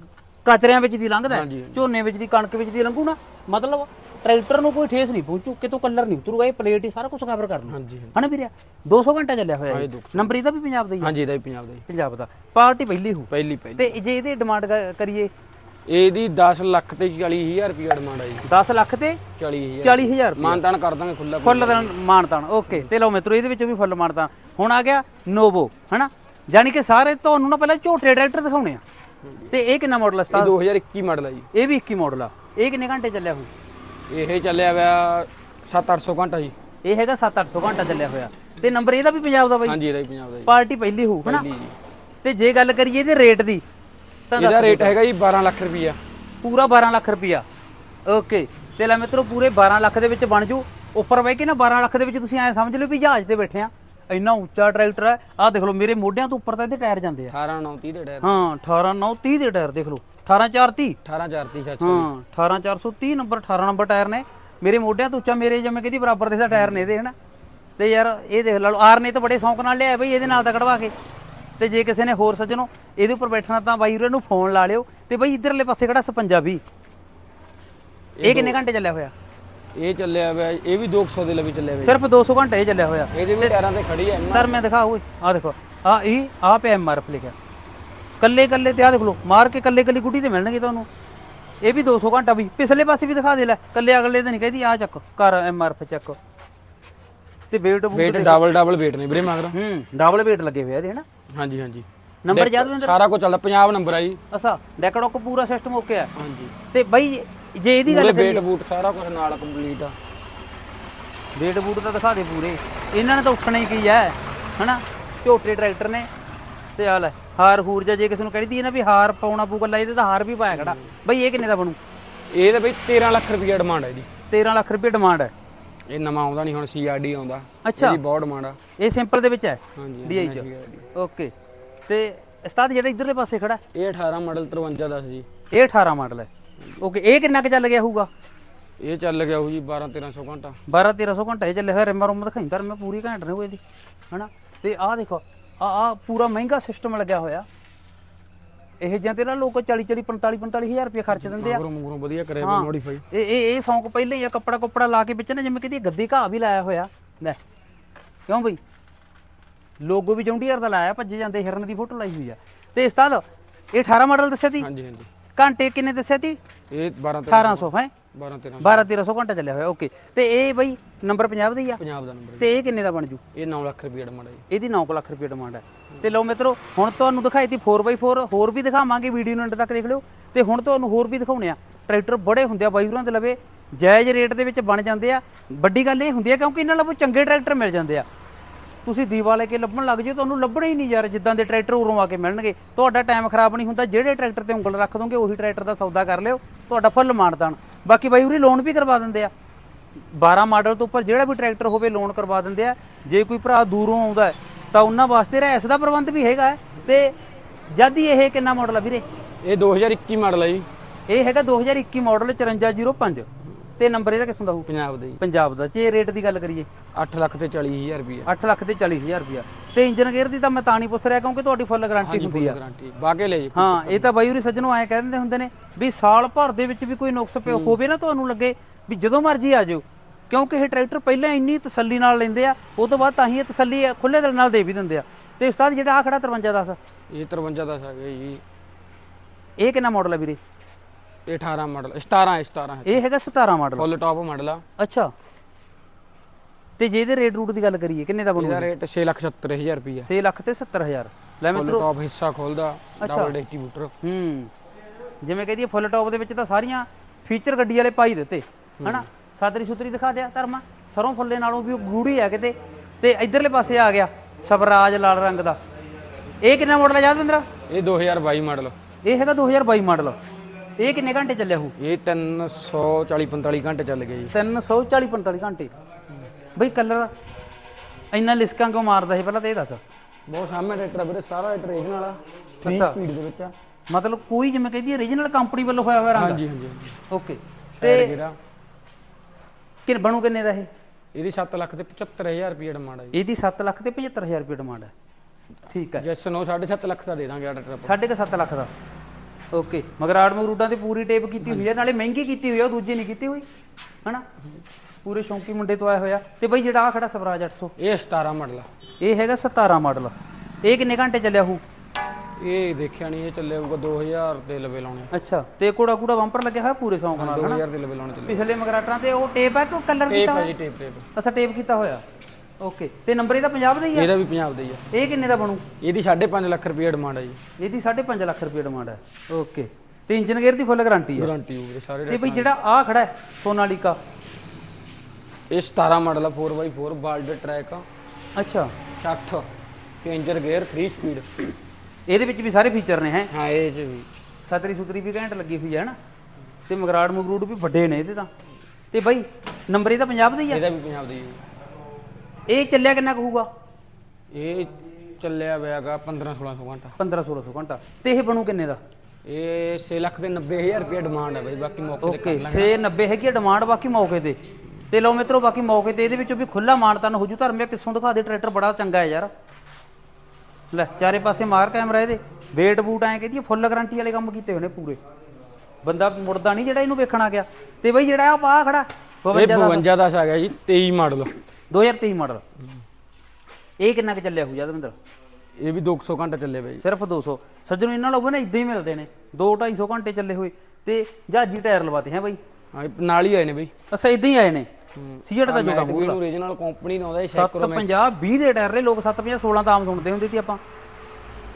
[SPEAKER 2] ਕਚਰਿਆਂ ਵਿੱਚ ਦੀ ਲੰਘਦਾ ਹੈ,
[SPEAKER 1] ਹਾਂਜੀ,
[SPEAKER 2] ਝੋਨੇ ਵਿੱਚ ਦੀ ਕਣਕ ਵਿੱਚ ਦੀ ਲੰਘੂ ਨਾ ਮਤਲਬ ਟਰੈਕਟਰ ਨੂੰ ਕੋਈ ਠੇਸ ਨਹੀਂ ਪਹੁੰਚੂ ਕਿਤੋਂ ਕਲਰ ਨਹੀਂ ਉਤਰੂਗਾ ਇਹ ਪਲੇਟ ਹੀ ਸਾਰਾ ਕੁਝ ਕਵਰ ਕਰ ਲੂ
[SPEAKER 1] ਹਾਂਜੀ ਹਾਂਜੀ।
[SPEAKER 2] ਹਨਾ ਵੀਰੇ 200 ਘੰਟਾ ਚੱਲਿਆ ਹੋਇਆ
[SPEAKER 1] ਹਾਂ,
[SPEAKER 2] ਇਹ
[SPEAKER 1] ਇਹ 200
[SPEAKER 2] ਨੰਬਰ ਇਹਦਾ ਵੀ ਪੰਜਾਬ ਦਾ ਹੀ ਹੈ।
[SPEAKER 1] ਹਾਂਜੀ ਇਹਦਾ ਵੀ ਪੰਜਾਬ ਦਾ ਜੀ
[SPEAKER 2] ਪੰਜਾਬ ਦਾ। ਪਾਰਟੀ ਪਹਿਲੀ ਹੋ
[SPEAKER 1] ਪਹਿਲੀ ਪਹਿਲੀ।
[SPEAKER 2] ਤੇ ਜੇ ਇਹਦੀ ਡਿਮਾਂਡ ਕਰੀਏ?
[SPEAKER 1] ਇਹਦੀ 10 ਲੱਖ ਤੇ 40000 ਰੁਪਏ ਡਿਮਾਂਡ ਜੀ।
[SPEAKER 2] 10 ਲੱਖ ਤੇ
[SPEAKER 1] 40000
[SPEAKER 2] 40000 ਰੁਪਏ
[SPEAKER 1] ਮਾਨਤਾਨ ਕਰ ਦਾਂਗੇ ਖੁੱਲਾ
[SPEAKER 2] ਫੁੱਲ ਮਾਨਤਾਨ ਓਕੇ। ਤੇ ਲਓ ਮਿੱਤਰੋ ਇਹਦੇ ਵਿੱਚ ਵੀ ਫੁੱਲ ਮਾਨਤਾਨ। ਹੁਣ ਆ ਗਿਆ ਨੋਵੋ ਹਨਾ? ਯਾਨੀ ਕਿ ਸਾਰੇ ਤੁਹਾਨੂੰ ਨਾ ਪਹਿਲਾਂ ਝੋਟੇ ਟਰੈਕਟਰ ਦਿਖਾਉਣੇ ਆ। ਤੇ ਇਹ ਕਿੰਨਾ ਮਾਡਲ ਹੈ
[SPEAKER 1] ਇਹ
[SPEAKER 2] ਸਤਾਰ
[SPEAKER 1] 2021 ਮਾਡਲ ਹੈ ਜੀ।
[SPEAKER 2] ਇਹ ਵੀ 21 ਮਾਡਲ ਆ। ਇਹ ਕਿੰਨੇ ਘੰਟੇ ਚੱਲਿਆ ਹੋਊ
[SPEAKER 1] ਇਹ ਚੱਲਿਆ ਹੋਇਆ 7-800 ਘੰਟਾ ਜੀ।
[SPEAKER 2] ਇਹ ਹੈਗਾ 7-800 ਘੰਟਾ ਚੱਲਿਆ ਹੋਇਆ। ਤੇ ਨੰਬਰ ਇਹਦਾ ਵੀ ਪੰਜਾਬ ਦਾ ਬਾਈ?
[SPEAKER 1] ਹਾਂਜੀ ਇਹਦਾ ਵੀ ਪੰਜਾਬ ਦਾ ਜੀ।
[SPEAKER 2] ਪਾਰਟੀ ਪਹਿਲੀ ਹੋਊ ਹਨਾ?
[SPEAKER 1] ਪਹਿਲੀ ਜੀ।
[SPEAKER 2] ਤੇ ਜੇ ਗੱਲ ਕਰੀਏ ਇਹਦੇ ਰੇਟ ਦੀ ਤਾਂ
[SPEAKER 1] ਇਹਦਾ ਰੇਟ ਹੈਗਾ ਜੀ 12 ਲੱਖ ਰੁਪਈਆ।
[SPEAKER 2] ਪੂਰਾ 12 ਲੱਖ ਰੁਪਿਆ ਓਕੇ। ਤੇ ਲੈ ਮਿੱਤਰੋ ਪੂਰੇ 12 ਲੱਖ ਦੇ ਵਿੱਚ ਬਣ ਜੂ। ਉੱਪਰ ਬਹਿ ਕੇ ਨਾ 12 ਲੱਖ ਦੇ ਵਿੱਚ ਤੁਸੀਂ ਐ ਸਮਝ ਲਓ ਵੀ ਜਹਾਜ਼ ਤੇ ਬੈਠੇ ਆ। ਇੰਨਾ ਉੱਚਾ ਟਰੈਕਟਰ ਹੈ। ਆਹ ਦੇਖ ਲਓ ਮੇਰੇ ਮੋਢਿਆਂ ਤੋਂ ਉੱਪਰ ਤਾਂ ਇਹਦੇ ਟਾਇਰ ਜਾਂਦੇ ਆ।
[SPEAKER 1] 18 9 30 ਦੇ ਟਾਇਰ।
[SPEAKER 2] ਹਾਂ 18 9 30 ਦੇ ਟਾਇਰ ਦੇਖ ਲਓ। 18 4 30
[SPEAKER 1] 18 4 30 ਸੱਚ
[SPEAKER 2] ਹਾਂ 18 430 ਨੰਬਰ 18 ਨੰਬਰ ਟਾਇਰ ਨੇ। ਮੇਰੇ ਮੋਢਿਆਂ ਤੋਂ ਉੱਚਾ ਮੇਰੇ ਜਿਵੇਂ ਕਿਹਦੀ ਬਰਾਬਰ ਦੇ ਸਾ ਟਾਇਰ ਨੇ ਇਹਦੇ ਹਨਾ? ਤੇ ਯਾਰ ਇਹ ਦੇਖ ਲਓ ਆਰ ਨੇ ਤਾਂ ਬੜੇ ਸ਼ੌਂਕ ਨਾਲ ਲਿਆ ਬਈ ਇਹਦੇ ਨਾਲ ਤਾਂ ਕਢਵਾ ਕੇ। ਤੇ ਜੇ ਕਿਸੇ ਨੇ ਹੋਰ ਸੱਜਣੋ ਇਹਦੇ ਉੱਪਰ ਬੈਠਣਾ ਤਾਂ ਬਾਈ ਉਹਨਾਂ ਨੂੰ ਫੋਨ ਲਾ ਲਿਓ। ਤੇ ਬਈ ਇਧਰਲੇ ਪਾਸੇ ਕਿਹੜਾ ਸਪੰਜਾ ਵੀ ਇਹ ਕਿੰਨੇ ਘੰਟੇ ਚੱਲਿਆ ਹੋਇਆ?
[SPEAKER 1] ਇਹ ਚੱਲਿਆ ਹੋਇਆ ਇਹ ਵੀ 200 ਦੇ ਲਵੇ ਚੱਲਿਆ ਹੋਇਆ
[SPEAKER 2] ਸਿਰਫ 200 ਘੰਟੇ ਇਹ ਚੱਲਿਆ ਹੋਇਆ।
[SPEAKER 1] ਇਹਦੇ ਵੀ ਟਾਇਰਾਂ ਤੇ ਖੜੀ ਹੈ
[SPEAKER 2] ਸਰ ਮੈਂ ਦਿਖਾ ਓਏ ਆ ਦੇਖੋ ਆ ਇਹ ਆ ਪਿਆ ਐਮਆਰਐਫ ਲਿਖਿਆ। ਕੱਲੇ ਕੱਲੇ ਤੇ ਆ ਦੇਖ ਲਓ ਮਾਰ ਕੇ ਕੱਲੇ ਕੱਲੇ ਗੁੱਡੀ ਤੇ ਮਿਲਣਗੇ ਤੁਹਾਨੂੰ। ਇਹ ਵੀ 200 ਘੰਟਾ ਵੀ ਪਿਛਲੇ ਪਾਸੇ ਵੀ ਦਿਖਾ ਦੇ ਲੈ। ਕੱਲੇ ਅਗਲੇ ਤੇ ਨਹੀਂ ਕਹਿੰਦੀ ਆ ਚੱਕ ਕਰ ਐਮਆਰਐਫ ਚੱਕ। ਤੇ weight
[SPEAKER 1] weight double double weight ਨੇ ਵੀਰੇ ਮਗਰ।
[SPEAKER 2] ਹੂੰ ਡਬਲ ਵੇਟ ਲੱਗੇ ਹੋਏ ਆ ਇਹਦੇ ਹਨਾ?
[SPEAKER 1] ਹਾਂਜੀ ਹਾਂਜੀ।
[SPEAKER 2] ਨੰਬਰ ਯਾਦ
[SPEAKER 1] ਸਾਰਾ ਕੁਝ ਚੱਲਦਾ ਪੰਜਾਬ ਨੰਬਰ ਆ ਜੀ।
[SPEAKER 2] ਅੱਛਾ ਡੈਕਡੋਕ ਪੂਰਾ ਸਿਸਟਮ ਓਕੇ ਆ।
[SPEAKER 1] ਹਾਂਜੀ।
[SPEAKER 2] ਤੇ ਬਾਈ ਜੇ ਇਹਦੀ ਗੱਲ ਕਰੀਏ
[SPEAKER 1] ਬੂਟ ਸਾਰਾ ਕੁਝ ਨਾਲ ਕੰਪਲੀਟ ਆ।
[SPEAKER 2] ਵੇਟ ਬੂਟ ਤਾਂ ਦਿਖਾ ਦੇ ਪੂਰੇ। ਇਹਨਾਂ ਨੇ ਤਾਂ ਉੱਠਣਾ ਹੀ ਕੀ ਹੈ ਹਨਾ? ਝੋਟੇ ਟਰੈਕਟਰ ਨੇ। ਤੇ ਆ ਲੈ ਹਾਰ ਹੂਰ ਜਾਂ ਜੇ ਕਿਸੇ ਨੂੰ ਕਹਿੰਦੀ ਹੈ ਨਾ ਵੀ ਹਾਰ ਪਾਉਣਾ ਪਊਗਾ ਲੈ ਇਹਦੇ ਤਾਂ ਹਾਰ ਵੀ ਪਾਇਆ ਖੜਾ। ਬਈ ਇਹ ਕਿੰਨੇ ਦਾ ਬਣੂ?
[SPEAKER 1] ਇਹ ਤਾਂ ਬਈ 13 ਲੱਖ ਰੁਪਏ ਡਿਮਾਂਡ ਹੈ ਇਹਦੀ।
[SPEAKER 2] 13 ਲੱਖ ਰੁਪਏ ਡਿਮਾਂਡ ਹੈ।
[SPEAKER 1] ਇਹ ਨਵਾਂ ਆਉਂਦਾ ਨਹੀਂ ਹੁਣ ਸੀਆਰਡੀ ਆਉਂਦਾ।
[SPEAKER 2] ਅੱਛਾ।
[SPEAKER 1] ਇਹਦੀ ਬਹੁਤ ਡਿਮਾਂਡ ਆ।
[SPEAKER 2] ਇਹ ਸਿੰਪਲ ਦੇ ਵਿੱਚ ਹੈ?
[SPEAKER 1] ਹਾਂਜੀ
[SPEAKER 2] DI ਚ। ਓਕੇ। ਤੇ ਉਸਤਾਦ ਜਿਹੜਾ ਇਧਰਲੇ ਪਾਸੇ ਖੜਾ
[SPEAKER 1] ਇਹ 18 ਮਾਡਲ 53 ਦੱਸ ਜੀ।
[SPEAKER 2] ਇਹ 18 ਮਾਡਲ ਹੈ। ਓਕੇ ਇਹ ਕਿੰਨਾ ਕੁ ਚੱਲ ਗਿਆ ਹੋਊਗਾ?
[SPEAKER 1] ਇਹ ਚੱਲ ਗਿਆ ਉਹ ਜੀ 12 1300 ਘੰਟਾ।
[SPEAKER 2] 12 1300 ਘੰਟੇ ਚੱਲੇ ਹੋਏ ਰਿਮਰ ਰੁਮ ਦਿਖਾਈ ਪਰ ਮੈਂ ਪੂਰੀ ਘੰਟ ਨੇ ਹੋਏ ਦੀ ਹਨਾ? ਤੇ ਆਹ ਦੇਖੋ ਆ ਆ ਪੂਰਾ ਮਹਿੰਗਾ ਸਿਸਟਮ ਲੱਗਿਆ ਹੋਇਆ। ਇਹ ਜਾਂ ਤੇ ਨਾ ਲੋਕ 40 40 45 45 ਹਜ਼ਾਰ ਰੁਪਏ ਖਰਚ ਦਿੰਦੇ ਆ।
[SPEAKER 1] ਮਗਰੋਂ ਮਗਰੋਂ ਵਧੀਆ ਕਰਿਆ। ਵੀ ਮੋਡੀਫਾਈ
[SPEAKER 2] ਇਹ ਇਹ ਇਹ ਸੌਂਕ ਪਹਿਲੇ ਹੀ ਆ ਕੱਪੜਾ ਕੁੱਪੜਾ ਲਾ ਕੇ ਵਿੱਚ ਨਾ ਜਿਵੇਂ ਕਿਤੇ ਗੱਦੀ ਘਾਹ ਵੀ ਲਾਇਆ ਹੋਇਆ। ਲੈ ਕਿਉਂ ਬਈ? ਲੋਗੋ ਵੀ ਜੌਂਡੀਅਰ ਦਾ ਲਾਇਆ ਭੱਜੇ ਜਾਂਦੇ ਹਿਰਨ ਦੀ ਫੋਟੋ ਲਾਈ ਹੋਈ ਆ। ਤੇ ਉਸਤਾਦ ਇਹ 18 ਮਾਡਲ ਦੱਸਿਆ ਤੀ
[SPEAKER 1] ਹਾਂਜੀ ਹਾਂਜੀ।
[SPEAKER 2] ਘੰਟੇ ਕਿੰਨੇ ਦੱਸਿਆ ਤੀ?
[SPEAKER 1] ਇਹ 12
[SPEAKER 2] 1800 ਹੈ?
[SPEAKER 1] 12 1300
[SPEAKER 2] 12 1300 ਘੰਟਾ ਚੱਲਿਆ ਹੋਇਆ ਓਕੇ ਤੇ ਇਹ ਬਈ ਨੰਬਰ 50 ਦਾ ਹੀ ਆ?
[SPEAKER 1] ਪੰਜਾਬ ਦਾ ਨੰਬਰ।
[SPEAKER 2] ਤੇ ਇਹ ਕਿੰਨੇ ਦਾ ਬਣ ਜੂ?
[SPEAKER 1] ਇਹ 9 ਲੱਖ ਰੁਪਏ ਡਿਮਾਂਡ ਹੈ
[SPEAKER 2] ਇਹਦੀ 9 ਲੱਖ ਰੁਪਏ ਡਿਮਾਂਡ ਹੈ। ਤੇ ਲਓ ਮਿੱਤਰੋ ਹੁਣ ਤੁਹਾਨੂੰ ਦਿਖਾਈ ਤੀ 4x4 ਹੋਰ ਵੀ ਦਿਖਾਵਾਂਗੇ ਵੀਡੀਓ ਨੂੰ ਅੰਤ ਤੱਕ ਦੇਖ ਲਿਓ। ਤੇ ਹੁਣ ਤੁਹਾਨੂੰ ਹੋਰ ਵੀ ਦਿਖਾਉਣੇ ਆ। ਟਰੈਕਟਰ ਬੜੇ ਹੁੰਦੇ ਆ ਬਾਈ ਹੋਰਾਂ ਦੇ ਲਵੇ। ਜਾਇਜ਼ ਰੇਟ ਦੇ ਵਿੱਚ ਬਣ ਜਾਂਦੇ ਆ। ਵੱਡੀ ਗੱਲ ਇਹ ਹੁੰਦੀ ਆ ਕਿਉਂਕਿ ਇਹਨਾਂ ਲਵੋ ਚੰਗੇ ਟਰੈਕਟਰ ਮਿਲ ਜਾਂਦੇ ਆ। ਤੁਸੀਂ ਦੀਵਾ ਲੈ ਕੇ ਲੱਭਣ ਲੱਗ ਜਿਓ ਤੁਹਾਨੂੰ ਲੱਭਣੇ ਹੀ ਨਹੀਂ ਯਾਰ ਜਿੱਦਾਂ ਦੇ ਟਰੈਕਟਰ ਉਰੋਂ ਆ ਕੇ ਮਿਲਣਗੇ। ਤੁਹਾਡਾ ਟਾਈਮ ਖਰਾਬ ਨਹੀਂ ਹੁੰਦਾ ਜਿਹੜੇ ਟਰੈਕਟਰ ਤੇ ਉਂਗਲ ਰੱਖ ਦੋਗੇ ਉਹੀ ਟਰੈਕਟਰ ਦਾ ਸੌਦਾ ਕਰ ਲਿਓ ਤੁਹਾਡਾ ਫੁੱਲ ਮਾਨਤਾਨ। ਬਾਕੀ ਬਾਈ ਹੋਰੀ ਲੋਨ ਵੀ ਕਰਵਾ ਦਿੰਦੇ ਆ। 12 ਮਾਡਲ ਤੋਂ ਉੱਪਰ ਜਿਹੜਾ ਵੀ ਟਰੈਕਟਰ ਹੋਵੇ ਲੋਨ ਕਰਵਾ ਦਿੰਦੇ ਆ। ਜੇ ਕੋਈ ਭਰਾ ਦੂਰੋਂ ਆਉਂਦਾ ਤਾਂ ਉਹਨਾਂ ਵਾਸਤੇ ਰਹਿਸ ਦਾ ਪ੍ਰਬੰਧ ਵੀ ਹੈਗਾ। ਤੇ ਜਦ ਹੀ ਇਹ ਕਿੰਨਾ ਮਾਡਲ ਆ ਵੀਰੇ?
[SPEAKER 1] ਇਹ 2021 ਮਾਡਲ ਹੈ ਜੀ।
[SPEAKER 2] ਇਹ ਹੈਗਾ 2021 ਮਾਡਲ 5405 ਤੇ ਨੰਬਰ ਇਹਦਾ ਕਿਸਮ ਦਾ ਹੋਊ?
[SPEAKER 1] ਪੰਜਾਬ ਦਾ ਜੀ।
[SPEAKER 2] ਪੰਜਾਬ ਦਾ। ਜੇ ਰੇਟ ਦੀ ਗੱਲ ਕਰੀਏ।
[SPEAKER 1] 8 ਲੱਖ ਤੇ 40000 ਰੁਪਏ
[SPEAKER 2] 8 ਲੱਖ ਤੇ 40000 ਰੁਪਿਆ ਤੇ ਇੰਜਨ ਗੇਅਰ ਦੀ ਤਾਂ ਮੈਂ ਤਾਂ ਨਹੀਂ ਪੁੱਛ ਰਿਹਾ ਕਿਉਂਕਿ ਤੁਹਾਡੀ ਫੁੱਲ ਗਾਰੰਟੀ ਹੁੰਦੀ ਆ।
[SPEAKER 1] ਗਾਰੰਟੀ ਬਾਕੇ ਲੈ ਜੀ।
[SPEAKER 2] ਹਾਂ ਇਹ ਤਾਂ ਬਾਈ ਉਰੀ ਸੱਜਣੋਂ ਐ ਕਹਿ ਦਿੰਦੇ ਹੁੰਦੇ ਨੇ ਵੀ ਸਾਲ ਭਰ ਦੇ ਵਿੱਚ ਵੀ ਕੋਈ ਨੁਕਸ ਪਿਆ ਹੋਵੇ ਨਾ ਤੁਹਾਨੂੰ ਲੱਗੇ ਵੀ ਜਦੋਂ ਮਰਜ਼ੀ ਆ ਜਾਓ ਕਿਉਂਕਿ ਇਹ ਟਰੈਕਟਰ ਪਹਿਲਾਂ ਇੰਨੀ ਤਸੱਲੀ ਨਾਲ ਲੈਂਦੇ ਆ ਉਹ ਤੋਂ ਬਾਅਦ ਤਾਂ ਹੀ ਇਹ ਤਸੱਲੀ ਖੁੱਲੇ ਦਿਲ ਨਾਲ ਦੇ ਵੀ ਦਿੰਦੇ ਆ। ਤੇ ਉਸਤਾਦ ਜਿਹੜਾ ਆ ਖੜਾ 53 10
[SPEAKER 1] ਇਹ 53 ਦਾ ਹੈਗਾ ਜੀ।
[SPEAKER 2] ਇਹ ਕਿੰਨਾ ਮਾਡਲ ਹੈ ਵੀਰੇ?
[SPEAKER 1] ਇਹ 18 ਮਾਡਲ 17 ਹੈ 17 ਹੈ।
[SPEAKER 2] ਇਹ ਹੈਗਾ 17 ਮਾਡਲ।
[SPEAKER 1] ਫੁੱਲ ਟਾਪ ਮਾਡਲ ਆ।
[SPEAKER 2] ਅੱਛਾ। ਤੇ ਜੇ ਇਹਦੇ ਰੇਟ ਰੂਟ ਦੀ ਗੱਲ ਕਰੀਏ ਕਿੰਨੇ ਦਾ ਬਣੂ
[SPEAKER 1] ਇਹਦਾ ਰੇਟ 677000 ਰੁਪਏ
[SPEAKER 2] 6 ਲੱਖ ਤੇ 70000 ਲੈ
[SPEAKER 1] ਫੁੱਲ
[SPEAKER 2] ਮਿੱਤਰੋ
[SPEAKER 1] ਟਾਪ ਹਿੱਸਾ ਖੋਲਦਾ ਡਬਲ ਡਿਸਟ੍ਰੀਬਿਊਟਰ
[SPEAKER 2] ਹੂੰ। ਜਿਵੇਂ ਕਹਦੀ ਫੁੱਲ ਟੌਪ ਦੇ ਵਿੱਚ ਤਾਂ ਸਾਰੀਆਂ ਫੀਚਰ ਗੱਡੀ ਵਾਲੇ ਪਾਈ ਦਿੱਤੇ। ਹਨਾ? ਸਾਦਰੀ ਸੁਤਰੀ ਦਿਖਾ ਦਿਆ ਧਰਮਾ ਸਰੋਂ ਫੁੱਲੇ ਨਾਲੋਂ ਵੀ ਗੂੜੀ ਆ ਕਿਤੇ। ਤੇ ਇਧਰਲੇ ਪਾਸੇ ਆ ਗਿਆ ਸਵਰਾਜ ਲਾਲ ਰੰਗ ਦਾ। ਇਹ ਕਿੰਨਾ ਮਾਡਲ ਹੈ ਯਾਦਵਿੰਦਰ
[SPEAKER 1] ਇਹ 2022 ਮਾਡਲ।
[SPEAKER 2] ਇਹ ਹੈਗਾ 2022 ਮਾਡਲ। ਇਹ ਕਿੰਨੇ ਘੰਟੇ ਚੱਲਿਆ ਹੋਊ?
[SPEAKER 1] ਇਹ 340 45 ਘੰਟੇ ਚੱਲ ਗਏ ਜੀ।
[SPEAKER 2] 340 45 ਘੰਟੇ। ਬਈ ਕਲਰ ਇੰਨਾ ਲਿਸਕਾਂ ਕਿਉਂ ਮਾਰਦਾ ਸੀ ਪਹਿਲਾਂ ਤਾਂ ਇਹ ਦੱਸ।
[SPEAKER 1] ਬਹੁਤ ਸਾਹਮਣੇ ਟਰੈਕਟਰ ਵੀਰੇ ਸਾਰਾ ਆ 3
[SPEAKER 2] ਅੱਛਾ।
[SPEAKER 1] ਸਪੀਡ ਦੇ ਵਿੱਚ ਆ।
[SPEAKER 2] ਮਤਲਬ ਕੋਈ ਜਿਵੇਂ ਕਹਦੀ ਓਰੀਜਨਲ ਕੰਪਨੀ ਵੱਲੋਂ ਹੋਇਆ ਹੋਇਆ ਰੰਗ।
[SPEAKER 1] ਹਾਂਜੀ ਹਾਂਜੀ
[SPEAKER 2] ਓਕੇ ਤੇ
[SPEAKER 1] ਗਿਰਾ
[SPEAKER 2] ਕਿ ਬਣੂ ਕਿੰਨੇ ਦਾ ਇਹ?
[SPEAKER 1] ਇਹਦੀ 7 ਲੱਖ ਤੇ 75000 ਰੁਪਏ ਡਿਮਾਂਡ ਜੀ।
[SPEAKER 2] ਇਹਦੀ 7 ਲੱਖ ਤੇ 75000 ਰੁਪਏ ਡਿਮਾਂਡ ਹੈ ਠੀਕ ਹੈ
[SPEAKER 1] ਜੈਸ ਨੋ 7.5 ਲੱਖ ਦਾ ਦੇ ਦਾਂਗੇ ਆ ਟਰੈਕਟਰ
[SPEAKER 2] ਸਾਢੇ ਕੁ 7 ਲੱਖ ਦਾ। ਓਕੇ ਮਗਰ ਆੜ ਮਗਰੂਡਾਂ ਤੇ ਪੂਰੀ ਟੇਪ ਕੀਤੀ ਹੋਈ ਹੈ ਨਾਲੇ ਮਹਿੰਗੀ ਕੀਤੀ ਹੋਈ ਹੈ ਉਹ ਦੂਜੀ ਨਹੀਂ ਕੀਤੀ ਹੋਈ ਹਨਾ? ਪੂਰੇ ਸ਼ੌਂਕੀ ਮੁੰਡੇ ਤੋਂ ਆਇਆ ਹੋਇਆ। ਤੇ ਬਈ ਜਿਹੜਾ ਆ ਖੜਾ ਸਵਰਾਜ 800
[SPEAKER 1] ਇਹ 17 ਮਾਡਲ ਆ।
[SPEAKER 2] ਇਹ ਹੈਗਾ 17 ਮਾਡਲ। ਇਹ ਕਿੰਨੇ ਘੰਟੇ ਚੱਲਿਆ ਹੋਊ?
[SPEAKER 1] ਇਹ ਦੇਖਿਆ ਨਹੀਂ ਇਹ ਚੱਲੇ ਹੋਊਗਾ 2000 ਦੇ ਲਵੇ ਲਾਉਣੇ
[SPEAKER 2] ਅੱਛਾ ਤੇ ਕੋੜਾ ਕੂੜਾ ਬੰਪਰ ਲੱਗਿਆ ਹੋਇਆ ਪੂਰੇ ਸ਼ੌਂਕ ਨਾਲ ਹਨਾ?
[SPEAKER 1] 2000 ਦੇ ਲਵੇ ਲਾਉਣੇ ਚੱਲੇ।
[SPEAKER 2] ਪਿਛਲੇ ਮਗਰਾਟਾਂ ਤੇ ਉਹ ਟੇਪ ਹੈ ਕਿ ਕਲਰ ਕੀਤਾ ਹੋਇਆ?
[SPEAKER 1] Tape tape.
[SPEAKER 2] ਅੱਛਾ ਟੇਪ ਕੀਤਾ ਹੋਇਆ। ਓਕੇ ਤੇ ਨੰਬਰ ਇਹਦਾ ਪੰਜਾਬ ਦਾ ਹੀ ਆ?
[SPEAKER 1] ਇਹਦਾ ਵੀ ਪੰਜਾਬ ਦਾ ਹੀ ਆ।
[SPEAKER 2] ਇਹ ਕਿੰਨੇ ਦਾ ਬਣੂ?
[SPEAKER 1] ਇਹਦੀ 5.5 ਲੱਖ ਰੁਪਏ ਡਿਮਾਂਡ ਆ ਜੀ।
[SPEAKER 2] ਇਹਦੀ 5.5 ਲੱਖ ਰੁਪਏ ਡਿਮਾਂਡ ਹੈ ਓਕੇ ਤੇ ਇੰਜਨ ਗੇਅਰ ਦੀ ਫੁੱਲ ਗਾਰੰਟੀ ਹੈ
[SPEAKER 1] ਗਾਰੰਟੀ ਹੋਊਗੀ ਸਾਰੇ
[SPEAKER 2] ਤੇ ਬਈ ਜਿਹੜਾ ਆ ਖੜਾ ਹੈ ਸੋਨਾਲੀਕਾ?
[SPEAKER 1] ਇਹ 17 ਮਾਡਲ ਆ 4x4 ਬਾਲਡ ਟਰੈਕ
[SPEAKER 2] ਅੱਛਾ।
[SPEAKER 1] 60 ਚੇਂਜਰ ਗੇਅਰ 3 ਸਪੀਡ
[SPEAKER 2] ਇਹਦੇ ਵਿੱਚ ਵੀ ਸਾਰੇ ਫੀਚਰ ਨੇ ਹੈ?
[SPEAKER 1] ਹਾਂ ਇਹ ਚ ਵੀ।
[SPEAKER 2] ਸਤਰੀ ਸੁਤਰੀ ਵੀ ਘੈਂਟ ਲੱਗੀ ਹੋਈ ਹੈ ਨਾ ਤੇ ਮਗਰਾੜ ਮਗਰੂੜ ਵੀ ਵੱਡੇ ਨੇ ਇਹਦੇ ਤਾਂ। ਤੇ ਬਈ ਨੰਬਰ ਇਹਦਾ ਪੰਜਾਬ ਦਾ ਹੀ ਆ?
[SPEAKER 1] ਇਹਦਾ ਵੀ ਪੰਜਾਬ ਦਾ ਹੀ ਆ।
[SPEAKER 2] ਇਹ ਚੱਲਿਆ ਕਿੰਨਾ ਕੁ ਹੋਊਗਾ?
[SPEAKER 1] ਇਹ ਚੱਲਿਆ ਹੋਇਆਗਾ 15 1600 ਘੰਟਾ।
[SPEAKER 2] 15 1600 ਘੰਟਾ। ਤੇ ਇਹ ਬਣੂ ਕਿੰਨੇ ਦਾ?
[SPEAKER 1] ਇਹ 6 ਲੱਖ ਦੇ 90000 ਰੁਪਏ ਡਿਮਾਂਡ ਹੈ ਬਈ ਬਾਕੀ ਮੌਕੇ ਤੇ
[SPEAKER 2] ਓਕੇ 690 ਹੈਗੀ ਡਿਮਾਂਡ ਬਾਕੀ ਮੌਕੇ ਤੇ। ਤੇ ਲਓ ਮਿੱਤਰੋ ਬਾਕੀ ਮੌਕੇ ਤੇ ਇਹਦੇ ਵਿੱਚੋਂ ਵੀ ਖੁੱਲਾ ਮਾਨਤਨ ਹੋ ਜੂ ਧਰਮਿਆ ਕਿੱਥੋਂ ਦਿਖਾ ਦੇ ਟਰੈਕਟਰ ਬੜਾ ਚੰਗਾ ਹੈ ਯਾਰ। ਲੈ ਚਾਰੇ ਪਾਸੇ ਮਾਰ ਕੈਮਰਾ ਇਹਦੇ। ਵੇਟ ਬੂਟ ਐ ਕਹਦੀ ਫੁੱਲ ਗਾਰੰਟੀ ਵਾਲੇ ਕੰਮ ਕੀਤੇ ਹੋਏ ਨੇ ਪੂਰੇ। ਬੰਦਾ ਮੁੜਦਾ ਨਹੀਂ ਜਿਹੜਾ ਇਹਨੂੰ ਵੇਖਣ ਆ ਗਿਆ। ਤੇ ਬਈ ਜਿਹੜਾ ਆ ਪਾ ਖੜਾ
[SPEAKER 1] ਇਹ
[SPEAKER 2] 52 ਦਾ
[SPEAKER 1] 52 ਦਾ ਆ ਗਿਆ ਜੀ 23 ਮਾਡਲ
[SPEAKER 2] 2023 ਮਾਡਲ ਇਹ ਕਿੰਨਾ ਕੁ ਚੱਲਿਆ ਹੋ ਜਦਵਿੰਦਰ
[SPEAKER 1] ਇਹ ਵੀ 200 ਘੰਟਾ ਚੱਲੇ ਬਈ।
[SPEAKER 2] ਸਿਰਫ 200 ਸੱਜਣੋਂ ਇਹਨਾਂ ਲੋਕਾਂ ਨੇ ਇਦਾਂ ਹੀ ਮਿਲਦੇ ਨੇ। 2 250 ਘੰਟੇ ਚੱਲੇ ਹੋਏ। ਤੇ ਜਹਾਜੀ ਟਾਇਰ ਲਵਾਤੇ ਹੈ ਬਾਈ।
[SPEAKER 1] ਹਾਂ ਨਾਲ ਹੀ ਆਏ ਨੇ ਬਈ।
[SPEAKER 2] ਅੱਛਾ ਇਦਾਂ ਹੀ ਆਏ ਨੇ? ਸੀਟ ਦਾ ਜੋਗਾ
[SPEAKER 1] ਵੀ ਨੂੰ ਰੀਜਨਲ ਕੰਪਨੀ ਦਾ ਆਉਂਦਾ ਇਹ ਚੈੱਕ ਕਰੋ
[SPEAKER 2] 750 20 ਦੇ ਟਾਇਰ ਨੇ। ਲੋਕ 750 16 ਤਾਂ ਆਮ ਸੁਣਦੇ ਹੁੰਦੇ ਸੀ ਆਪਾਂ।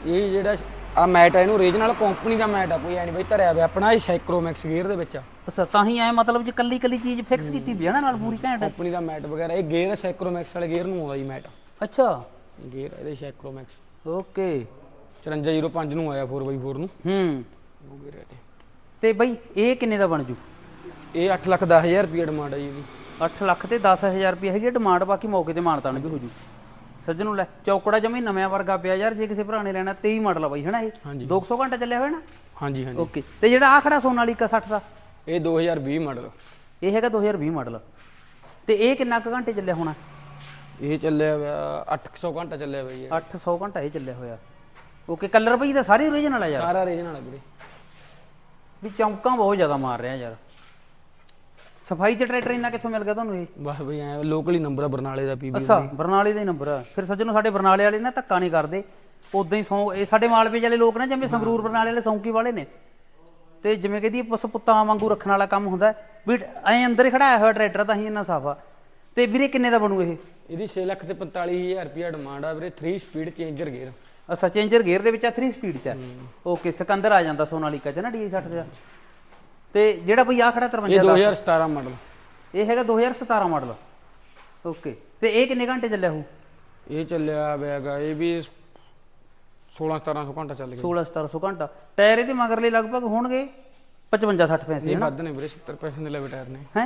[SPEAKER 1] ਇਹ ਜਿਹੜਾ ਆ ਮੈਟ ਹੈ ਇਹਨੂੰ ਰੀਜਨਲ ਕੰਪਨੀ ਦਾ ਮੈਟ ਆ ਕੋਈ ਐ ਨਹੀਂ ਬਈ ਧਰਿਆ ਹੋਇਆ ਆਪਣਾ ਇਹ ਸਾਈਕਰੋਮੈਕਸ ਗੇਅਰ ਦੇ ਵਿੱਚ ਆ।
[SPEAKER 2] ਅੱਛਾ ਤਾਂ ਹੀ ਐ ਮਤਲਬ ਜੇ ਕੱਲੀ ਕੱਲੀ ਚੀਜ਼ ਫਿਕਸ ਕੀਤੀ ਵੀ ਹੈ ਨਾ ਨਾਲ ਪੂਰੀ ਘੈਂਟ।
[SPEAKER 1] ਕੰਪਨੀ ਦਾ ਮੈਟ ਵਗੈਰਾ ਇਹ ਗੇਅਰ ਸਾਈਕਰੋਮੈਕਸ ਵਾਲੇ ਗੇਅਰ ਨੂੰ ਆਉਂਦਾ ਜੀ ਮੈਟ।
[SPEAKER 2] ਅੱਛਾ।
[SPEAKER 1] ਗੇਅਰ ਇਹਦੇ ਸਾਈਕਰੋਮੈਕਸ
[SPEAKER 2] ਓਕੇ।
[SPEAKER 1] 5405 ਨੂੰ ਆਇਆ 4x4 ਨੂੰ।
[SPEAKER 2] ਹੂੰ।
[SPEAKER 1] ਉਹ ਗੇਅਰ ਹੈ
[SPEAKER 2] ਤੇ ਬਈ ਇਹ ਕਿੰਨੇ ਦਾ ਬਣ ਜੂ?
[SPEAKER 1] ਇਹ 8 ਲੱਖ 10000 ਰੁਪਏ ਡਿਮਾਂਡ ਆ ਜੀ ਇਹਦੀ।
[SPEAKER 2] 8 ਲੱਖ ਤੇ 10000 ਰੁਪਏ ਹੈਗੀ ਡਿਮਾਂਡ ਬਾਕੀ ਮੌਕੇ ਤੇ ਮਾਨਤਾਨ ਵੀ ਹੋ ਜੂ। ਸੱਜਣੋਂ ਲੈ ਚੌਕੜਾ ਜਮੀ ਨਵਿਆਂ ਵਰਗਾ ਪਿਆ ਯਾਰ ਜੇ ਕਿਸੇ ਭਰਾ ਨੇ ਲੈਣਾ 23 ਮਾਡਲ ਆ ਬਾਈ ਹਨਾ ਇਹ?
[SPEAKER 1] ਹਾਂਜੀ।
[SPEAKER 2] 200 ਘੰਟਾ ਚੱਲਿਆ ਹੋਇਆ ਨਾ?
[SPEAKER 1] ਹਾਂਜੀ ਹਾਂਜੀ।
[SPEAKER 2] ਓਕੇ। ਤੇ ਜਿਹੜਾ ਆ ਖੜਾ ਸੋਨਾਲੀਕਾ 60 ਦਾ?
[SPEAKER 1] ਇਹ 2020 ਮਾਡਲ।
[SPEAKER 2] ਇਹ ਹੈਗਾ 2020 ਮਾਡਲ। ਤੇ ਇਹ ਕਿੰਨਾ ਕੁ ਘੰਟੇ ਚੱਲਿਆ ਹੋਣਾ?
[SPEAKER 1] ਇਹ ਚੱਲਿਆ ਹੋਇਆ 800 ਘੰਟਾ ਚੱਲਿਆ ਹੋਇਆ ਜੀ। ਇਹ।
[SPEAKER 2] 800 ਘੰਟਾ ਇਹ ਚੱਲਿਆ ਹੋਇਆ। ਓਕੇ ਕਲਰ ਬਈ ਦਾ ਸਾਰੇ ਓਰੀਜਨਲ ਆ ਯਾਰ।
[SPEAKER 1] ਸਾਰਾ ਰੀਜਨਲ ਆ ਵੀਰੇ।
[SPEAKER 2] ਵੀ ਚੌਂਕਾਂ ਬਹੁਤ ਜ਼ਿਆਦਾ ਮਾਰ ਰਿਹਾ ਯਾਰ। ਸਫ਼ਾਈ ਚ ਟਰੈਕਟਰ ਇੰਨਾ ਕਿੱਥੋਂ ਮਿਲ ਗਿਆ ਤੁਹਾਨੂੰ ਇਹ?
[SPEAKER 1] ਬਸ ਬਈ ਐ ਲੋਕਲੀ ਨੰਬਰ ਆ ਬਰਨਾਲੇ ਦਾ ਪੀਬੀ
[SPEAKER 2] ਅੱਛਾ ਬਰਨਾਲੇ ਦਾ ਹੀ ਨੰਬਰ ਆ। ਫਿਰ ਸੱਜਣੋਂ ਸਾਡੇ ਬਰਨਾਲੇ ਵਾਲੇ ਨਾ ਧੱਕਾ ਨਹੀਂ ਕਰਦੇ। ਉਦਾਂ ਹੀ ਸੌ ਇਹ ਸਾਡੇ ਮਾਲਵੇ ਵਾਲੇ ਲੋਕ ਨੇ ਜਿਵੇਂ ਸੰਗਰੂਰ ਬਰਨਾਲੇ ਵਾਲੇ ਸੌਂਕੀ ਵਾਲੇ ਨੇ। ਤੇ ਜਿਵੇਂ ਕਹਦੀ ਪਸ ਪੁੱਤਾਂ ਵਾਂਗੂ ਰੱਖਣ ਵਾਲਾ ਕੰਮ ਹੁੰਦਾ। ਵੀ ਐ ਅੰਦਰ ਹੀ ਖੜਾਇਆ ਹੋਇਆ ਟਰੈਕਟਰ ਤਾਂ ਹੀ ਇੰਨਾ ਸਾਫਾ ਤੇ ਵੀਰੇ ਕਿੰਨੇ ਦਾ ਬਣੂ ਇਹ?
[SPEAKER 1] ਇਹਦੀ 6 ਲੱਖ ਤੇ 45000 ਰੁਪਏ ਡਿਮਾਂਡ ਆ ਵੀਰੇ। 3 ਸਪੀਡ ਚੇਂਜਰ ਗੇਅਰ
[SPEAKER 2] ਅੱਛਾ ਚੇਂਜਰ ਗੇਅਰ ਦੇ ਵਿੱਚ ਆ 3 ਸਪੀਡ ਚ ਆ। ਓਕੇ ਸਿਕੰਦਰ ਆ ਜਾਂਦਾ ਸੋਨਾਲੀਕਾ ਚ ਨਾ ਡੀ 60 ਚ। ਤੇ ਜਿਹੜਾ ਬਈ ਆ ਖੜਾ
[SPEAKER 1] ਇਹ
[SPEAKER 2] 53 ਦਾ
[SPEAKER 1] 2017 ਮਾਡਲ
[SPEAKER 2] ਇਹ ਹੈਗਾ 2017 ਮਾਡਲ ਓਕੇ ਤੇ ਇਹ ਕਿੰਨੇ ਘੰਟੇ ਚੱਲਿਆ ਹੋਊ
[SPEAKER 1] ਇਹ ਚੱਲਿਆ ਹੋਇਆਗਾ ਇਹ ਵੀ 16 1700 ਘੰਟਾ ਚੱਲ ਗਿਆ।
[SPEAKER 2] 16 1700 ਘੰਟਾ। ਟਾਇਰ ਇਹਦੇ ਮਗਰਲੇ ਲਗਭਗ ਹੋਣਗੇ 55 60 ਪੈਸੇ
[SPEAKER 1] ਇਹ ਵੱਧ ਨੇ ਵੀਰੇ 70% ਦੇ ਲਵੇ ਟਾਇਰ ਨੇ।
[SPEAKER 2] ਹੈ?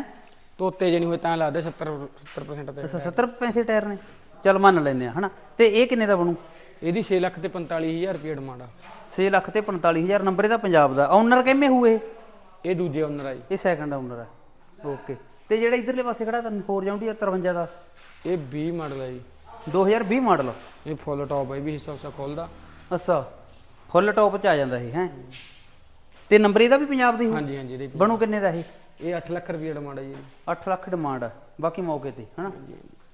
[SPEAKER 1] ਤੋਤੇ ਜੇ ਨਹੀਂ ਹੋਏ ਤਾਂ ਲੱਗਦਾ 70 70% ਤੇ
[SPEAKER 2] ਅੱਛਾ 70 ਪੈਸੇ ਟਾਇਰ ਨੇ। ਚੱਲ ਮੰਨ ਲੈਨੇ ਆ ਹਨਾ ਤੇ ਇਹ ਕਿੰਨੇ ਦਾ ਬਣੂ?
[SPEAKER 1] ਇਹਦੀ 6 ਲੱਖ ਤੇ 45000 ਰੁਪਏ ਡਿਮਾਂਡ ਆ।
[SPEAKER 2] 6 ਲੱਖ ਤੇ 45000 ਨੰਬਰ ਇਹਦਾ ਪੰਜਾਬ ਦਾ। ਓਨਰ ਕਿੰਨੇ ਹੋਏ
[SPEAKER 1] ਇਹ ਦੂਜੇ ਓਨਰ ਆ ਜੀ।
[SPEAKER 2] ਇਹ ਸੈਕੰਡ ਓਨਰ ਆ। ਓਕੇ ਤੇ ਜਿਹੜਾ ਇਧਰਲੇ ਪਾਸੇ ਖੜਾ ਤਾਂ ਹੋਰ ਜਾਉਂਦੀ 53 ਦਾ?
[SPEAKER 1] ਇਹ 20 ਮਾਡਲ ਆ ਜੀ।
[SPEAKER 2] 2020 ਮਾਡਲ
[SPEAKER 1] ਇਹ ਫੁੱਲ ਟੌਪ ਆ ਇਹ ਵੀ ਹਿੱਸਾ ਹੁੱਸਾ ਖੋਲਦਾ।
[SPEAKER 2] ਅੱਛਾ। ਫੁੱਲ ਟੌਪ ਚ ਆ ਜਾਂਦਾ ਇਹ ਹੈ? ਤੇ ਨੰਬਰ ਇਹਦਾ ਵੀ ਪੰਜਾਬ ਦੀ?
[SPEAKER 1] ਹਾਂਜੀ ਹਾਂਜੀ ਇਹਦੇ
[SPEAKER 2] ਬਣੂ ਕਿੰਨੇ ਦਾ ਇਹ?
[SPEAKER 1] ਇਹ 8 ਲੱਖ ਰੁਪਏ ਡਿਮਾਂਡ ਆ ਜੀ। ਇਹਦੀ।
[SPEAKER 2] 8 ਲੱਖ ਡਿਮਾਂਡ ਆ ਬਾਕੀ ਮੌਕੇ ਤੇ ਹਨਾ?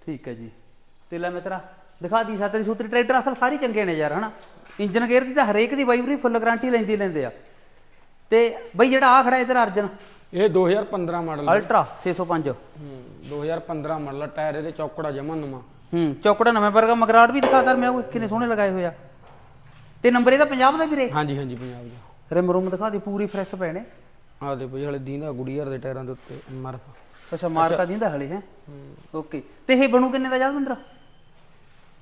[SPEAKER 2] ਠੀਕ ਹੈ ਜੀ। ਤੇ ਲੈ ਮਿੱਤਰਾ ਦਿਖਾ ਦੀ ਸਾਤਰੀ ਸੂਤਰੀ ਟਰੈਕਟਰ ਅਸਲ ਸਾਰੇ ਚੰਗੇ ਨੇ ਯਾਰ ਹਨਾ? ਇੰਜਨ ਗੇਅਰ ਦੀ ਤਾਂ ਹਰੇਕ ਦੀ ਬਾਈ ਵੀਰੇ ਫੁੱਲ ਗਾਰੰਟੀ ਲੈਂਦੀ ਲੈਂਦੇ ਆ। ਤੇ ਬਈ ਜਿਹੜਾ ਆ ਖੜਾ ਇਧਰ ਅਰਜਨ।
[SPEAKER 1] ਇਹ 2015 ਮਾਡਲ
[SPEAKER 2] ਅਲਟਰਾ 605
[SPEAKER 1] ਹੂੰ 2015 ਮਾਡਲ ਆ, ਟਾਇਰ ਇਹਦੇ ਚੌਕੜਾ ਜਮਾ ਨਵਾਂ
[SPEAKER 2] ਹੂੰ ਚੌਕੜਾ ਨਵੇਂ ਵਰਗਾ ਮਗਰਾਟ ਵੀ ਦਿਖਾਤਾ ਮੈਂ ਉਹ ਕਿੰਨੇ ਸੋਹਣੇ ਲਗਾਏ ਹੋਏ ਆ। ਤੇ ਨੰਬਰ ਇਹਦਾ ਪੰਜਾਬ ਦਾ ਵੀਰੇ?
[SPEAKER 1] ਹਾਂਜੀ ਹਾਂਜੀ ਪੰਜਾਬ ਦਾ।
[SPEAKER 2] ਰਿਮ ਰੂਮ ਦਿਖਾ ਦੇ ਪੂਰੀ ਫਰੈਸ਼ ਪਏ ਨੇ।
[SPEAKER 1] ਆਹ ਦੇ ਬਈ ਹਲੇ ਦੀਂਦਾ ਗੁੜੀਅਰ ਦੇ ਟਾਇਰਾਂ ਦੇ ਉੱਤੇ ਮਰਫ
[SPEAKER 2] ਅੱਛਾ ਮਾਰਕਾ ਦਿੰਦਾ ਹਲੇ ਹੈ? ਓਕੇ। ਤੇ ਇਹ ਬਣੂ ਕਿੰਨੇ ਦਾ ਜਸਵਿੰਦਰ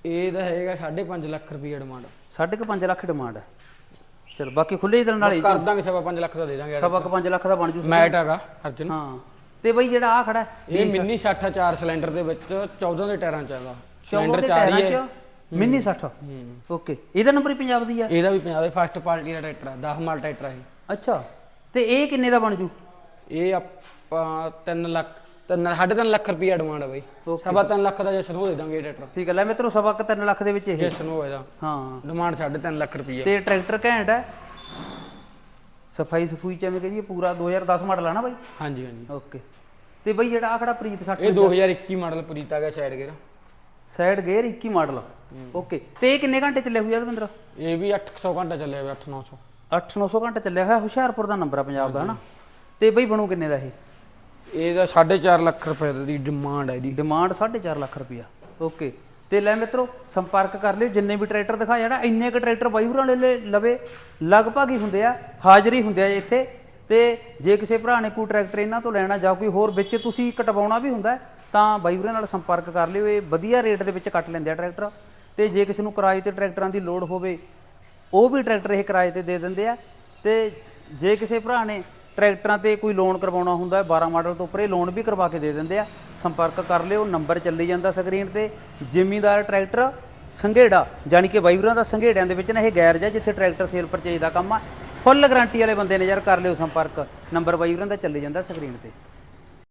[SPEAKER 1] ਇਹਦਾ ਹੈਗਾ 5.5 ਲੱਖ ਰੁਪਏ ਡਿਮਾਂਡ।
[SPEAKER 2] ਸਾਢੇ ਕੁ ਪੰਜ ਲੱਖ ਡਿਮਾਂਡ ਹੈ। ਚਲ ਬਾਕੀ ਖੁੱਲੇ ਦਿਲ ਨਾਲ ਹੀ
[SPEAKER 1] ਕਰ ਦਾਂਗੇ ਸਵਾ 5 ਲੱਖ ਦਾ ਦੇ ਦਾਂਗੇ
[SPEAKER 2] ਸਵਾ ਕੁ ਪੰਜ ਲੱਖ ਦਾ ਬਣ ਜੂ
[SPEAKER 1] ਮੈਟ ਹੈਗਾ ਅਰਜਨ।
[SPEAKER 2] ਹਾਂ। ਤੇ ਬਈ ਜਿਹੜਾ ਆ ਖੜਾ
[SPEAKER 1] ਇਹ ਮਿੰਨੀ 60 ਚਾਰ ਸਿਲੰਡਰ ਦੇ ਵਿੱਚ 14 ਦੇ ਟਾਇਰਾਂ ਚ ਹੈਗਾ।
[SPEAKER 2] ਚੌਂਵਨ
[SPEAKER 1] ਸਿਲੰਡਰ
[SPEAKER 2] ਦੇ
[SPEAKER 1] ਚਾਰ ਹੀ
[SPEAKER 2] ਟਾਇਰਾਂ
[SPEAKER 1] ਹੈ।
[SPEAKER 2] Mini 60 okay. ਇਹਦਾ ਨੰਬਰ ਹੀ ਪੰਜਾਬ ਦੀ ਆ
[SPEAKER 1] ਇਹਦਾ ਵੀ ਪੰਜਾਬ ਦੇ ਫਸਟ ਪਾਰਟੀ ਦਾ ਟਰੈਕਟਰ ਹੈ 10 ਮਾਲ ਟਰੈਕਟਰ ਹੈ ਇਹ।
[SPEAKER 2] ਅੱਛਾ। ਤੇ ਇਹ ਕਿੰਨੇ ਦਾ ਬਣ ਜੂ?
[SPEAKER 1] ਇਹ ਆਪਾਂ 3 ਲੱਖ ਸਾਢੇ ਤਿੰਨ ਲੱਖ ਰੁਪਏ ਡਿਮਾਂਡ ਹੈ ਬਈ। ਸਵਾ 3 ਲੱਖ ਦਾ ਜਸ਼ਨ ਹੋ ਦੇ ਦਾਂਗੇ ਟਰੈਕਟਰ
[SPEAKER 2] ਠੀਕ ਹੈ ਲੈ ਮਿੱਤਰੋ ਸਵਾ ਕੁ ਤਿੰਨ ਲੱਖ ਦੇ ਵਿੱਚ ਇਹ।
[SPEAKER 1] ਜਸ਼ਨ ਹੋਏਗਾ
[SPEAKER 2] ਹਾਂ
[SPEAKER 1] ਡਿਮਾਂਡ ਸਾਢੇ ਤਿੰਨ ਲੱਖ ਰੁਪਏ
[SPEAKER 2] ਤੇ ਟਰੈਕਟਰ ਘੈਂਟ ਹੈ ਸਫ਼ਾਈ ਸਫੂਈ ਚ ਐਵੇਂ ਕਹੀਏ ਪੂਰਾ 2010 ਮਾਡਲ ਆ ਨਾ ਬਾਈ?
[SPEAKER 1] ਹਾਂਜੀ ਹਾਂਜੀ।
[SPEAKER 2] ਓਕੇ ਤੇ ਬਈ ਜਿਹੜਾ ਆ ਖੜਾ ਪ੍ਰੀਤ 60
[SPEAKER 1] ਇਹ 2021 ਮਾਡਲ ਪ੍ਰੀਤ ਆ ਗਿਆ side gear
[SPEAKER 2] side gear 21 model okay ਤੇ ਇਹ ਕਿੰਨੇ ਘੰਟੇ ਚੱਲੇ ਹੋਏ ਆ ਦਵਿੰਦਰ?
[SPEAKER 1] ਇਹ ਵੀ 800 ਘੰਟਾ ਚੱਲਿਆ ਹੋਇਆ 8-900
[SPEAKER 2] 8-900 ਘੰਟੇ ਚੱਲਿਆ ਹੋਇਆ ਹੁਸ਼ਿਆਰਪੁਰ ਦਾ ਨੰਬਰ ਆ ਪੰਜਾਬ ਦਾ ਹਨਾ? ਤੇ ਬਈ ਬਣੂ ਕਿੰਨੇ ਦਾ ਇਹ?
[SPEAKER 1] ਇਹਦਾ 4.5 ਲੱਖ ਰੁਪਏ ਦੀ ਡਿਮਾਂਡ ਹੈ ਇਹਦੀ।
[SPEAKER 2] ਡਿਮਾਂਡ 4.5 ਲੱਖ ਰੁਪਇਆ। ਓਕੇ ਤੇ ਲੈ ਮਿੱਤਰੋ, ਸੰਪਰਕ ਕਰ ਲਿਓ। ਜਿੰਨੇ ਵੀ ਟਰੈਕਟਰ ਦਿਖਾਇਆ ਜਿਹੜਾ ਇੰਨੇ ਕ ਟਰੈਕਟਰ ਬਾਈ ਹੋਰਾਂ ਵਾਲੇ ਲਵੇ। ਲਗਭਗ ਹੀ ਹੁੰਦੇ ਆ, ਹਾਜ਼ਰੀ ਹੁੰਦੇ ਆ ਇੱਥੇ। ਤੇ ਜੇ ਕਿਸੇ ਭਰਾ ਨੇ ਕੋਈ ਟਰੈਕਟਰ ਇਹਨਾਂ ਤੋਂ ਲੈਣਾ ਜਾਂ ਕੋਈ ਹੋਰ ਵਿੱਚ ਤੁਸੀਂ ਕਟਵਾਉਣਾ ਵੀ ਹੁੰਦਾ, ਤਾਂ ਬਾਈ ਹੋਰਾਂ ਨਾਲ ਸੰਪਰਕ ਕਰ ਲਿਓ। ਇਹ ਵਧੀਆ ਰੇਟ ਦੇ ਵਿੱਚ ਕੱਟ ਲੈਂਦੇ ਆ ਟਰੈਕਟਰ ਤੇ ਜੇ ਕਿਸੇ ਨੂੰ ਕਿਰਾਏ ਤੇ ਟਰੈਕਟਰਾਂ ਦੀ ਲੋੜ ਹੋਵੇ, ਉਹ ਵੀ ਟਰੈਕਟਰ ਇਹ ਕਿਰਾਏ ਤੇ ਦੇ ਦਿੰਦੇ ਆ। ਤੇ ਜੇ ਕਿਸੇ ਭਰਾ ਨੇ ਟਰੈਕਟਰਾਂ ਤੇ ਕੋਈ ਲੋਨ ਕਰਵਾਉਣਾ ਹੁੰਦਾ ਹੈ 12 ਮਾਡਲ ਤੋਂ ਉੱਪਰ ਇਹ ਲੋਨ ਵੀ ਕਰਵਾ ਕੇ ਦੇ ਦਿੰਦੇ ਆ। ਸੰਪਰਕ ਕਰ ਲਿਓ, ਨੰਬਰ ਚੱਲੀ ਜਾਂਦਾ ਸਕਰੀਨ ਤੇ। ਜ਼ਿਮੀਦਾਰ ਟਰੈਕਟਰ ਸੰਘੇੜਾ ਜਾਨੀ ਕਿ ਵਾਈਬਰਾਂ ਦਾ ਸੰਘੇੜਿਆਂ ਦੇ ਵਿੱਚ ਨਾ ਇਹ ਗੈਰਜ ਆ ਜਿੱਥੇ ਟਰੈਕਟਰ ਸੇਲ ਪਰਚੇਜ ਦਾ ਕੰਮ ਆ। ਫੁੱਲ ਗਾਰੰਟੀ ਵਾਲੇ ਬੰਦੇ ਨੇ ਯਾਰ, ਕਰ ਲਿਓ ਸੰਪਰਕ। ਨੰਬਰ ਵਾਈਬਰਾਂ ਦਾ ਚੱਲੀ ਜਾਂਦਾ ਸਕਰੀਨ ਤੇ।